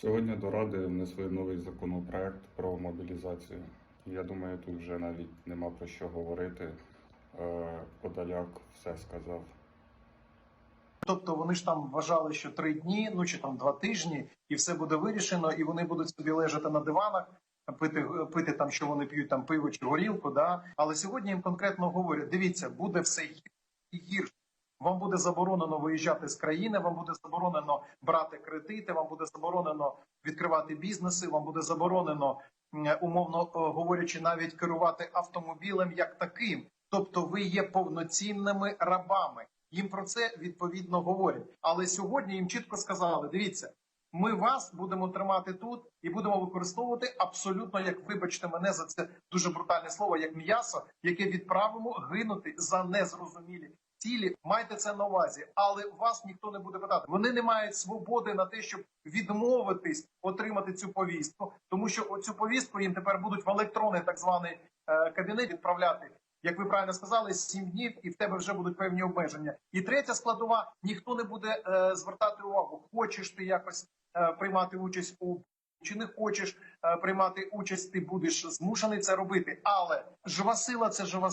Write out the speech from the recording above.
Сьогодні до Ради внесли новий законопроект про мобілізацію. Я думаю, тут вже навіть нема про що говорити. Е, Подоляк все сказав. Тобто вони ж там вважали, що три дні, ну чи там два тижні, і все буде вирішено, і вони будуть собі лежати на диванах, пити, пити там, що вони п'ють там пиво чи горілку. Да? Але сьогодні їм конкретно говорять: дивіться, буде все гірше гірше. Вам буде заборонено виїжджати з країни, вам буде заборонено брати кредити, вам буде заборонено відкривати бізнеси, вам буде заборонено, умовно е, говорячи, навіть керувати автомобілем як таким. Тобто, ви є повноцінними рабами. Їм про це відповідно говорять. Але сьогодні їм чітко сказали: дивіться, ми вас будемо тримати тут і будемо використовувати абсолютно, як вибачте мене за це дуже брутальне слово, як м'ясо, яке відправимо гинути за незрозумілі цілі. Майте це на увазі, але вас ніхто не буде питати. Вони не мають свободи на те, щоб відмовитись отримати цю повістку, тому що оцю повістку їм тепер будуть в електронний так званий е, кабінет відправляти. Як ви правильно сказали, сім днів, і в тебе вже будуть певні обмеження. І третя складова: ніхто не буде е, звертати увагу, хочеш ти якось е, приймати участь у чи не хочеш е, приймати участь, ти будеш змушений це робити. Але жива сила це жива